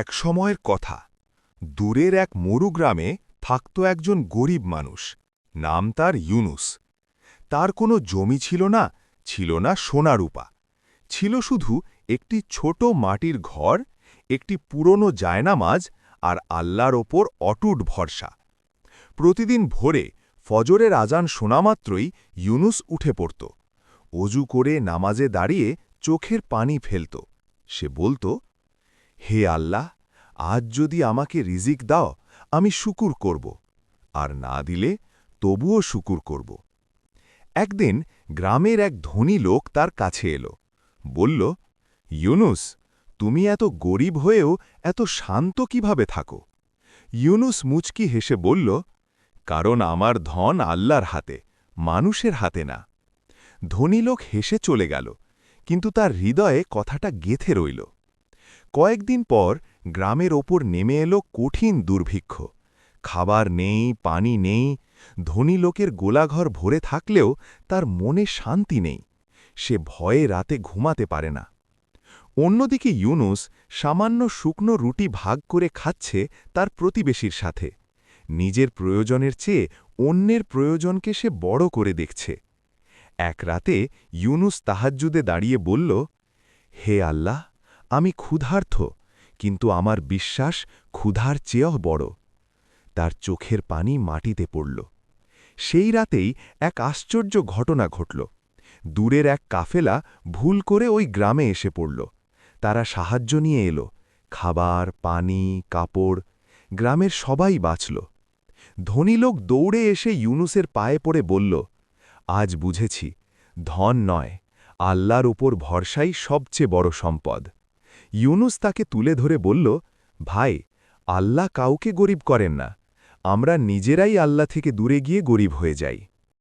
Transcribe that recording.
এক সময়ের কথা। দূরের এক মরুগ্রামে থাকত একজন গরিব মানুষ। নাম তার ইউনুস। তার কোনো জমি ছিল না ছিল না সোনারূপা। ছিল শুধু একটি ছোট মাটির ঘর, একটি পুরনো জায়নামাজ আর আল্লাহর ওপর অটুট ভরসা। প্রতিদিন ভোরে ফজরের আজান শোনামাত্রই ইউনুস উঠে পড়ত। অজু করে নামাজে দাঁড়িয়ে চোখের পানি ফেলত। সে বলতো হে আল্লাহ, আজ যদি আমাকে রিজিক দাও, আমি শুকুর করব, আর না দিলে তবুও শুকুর করব। একদিন গ্রামের এক ধনী লোক তার কাছে এলো, বলল, ইউনুস, তুমি এত গরিব হয়েও এত শান্ত কীভাবে থাকো? ইউনুস মুচকি হেসে বলল, কারণ আমার ধন আল্লাহর হাতে, মানুষের হাতে না। ধনী লোক হেসে চলে গেল, কিন্তু তার হৃদয়ে কথাটা গেথে রইল। কয়েকদিন পর গ্রামের ওপর নেমে এলো কঠিন দুর্ভিক্ষ। খাবার নেই, পানি নেই, ধনী লোকের গোলাঘর ভরে থাকলেও তার মনে শান্তি নেই। সে ভয়ে রাতে ঘুমাতে পারে না। অন্যদিকে ইউনুস সামান্য শুকনো রুটি ভাগ করে খাচ্ছে তার প্রতিবেশীর সাথে। নিজের প্রয়োজনের চেয়ে অন্যের প্রয়োজনকে সে বড় করে দেখছে। এক রাতে ইউনুস তাহাজ্জুদে দাঁড়িয়ে বলল, হে আল্লাহ আমি ক্ষুধার্থ, কিন্তু আমার বিশ্বাস ক্ষুধার চেয়েও বড়। তার চোখের পানি মাটিতে পড়ল। সেই রাতেই এক আশ্চর্য ঘটনা ঘটল। দূরের এক কাফেলা ভুল করে ওই গ্রামে এসে পড়ল। তারা সাহায্য নিয়ে এলো। খাবার, পানি, কাপড়, গ্রামের সবাই বাঁচল। ধনী লোক দৌড়ে এসে ইউনুসের পায়ে পড়ে বলল, আজ বুঝেছি, ধন নয়, আল্লাহর উপর ভরসাই সবচেয়ে বড় সম্পদ। ইউনুস তাকে তুলে ধরে বলল, ভাই, আল্লাহ কাউকে গরিব করেন না। আমরা নিজেরাই আল্লাহ থেকে দূরে গিয়ে গরিব হয়ে যাই।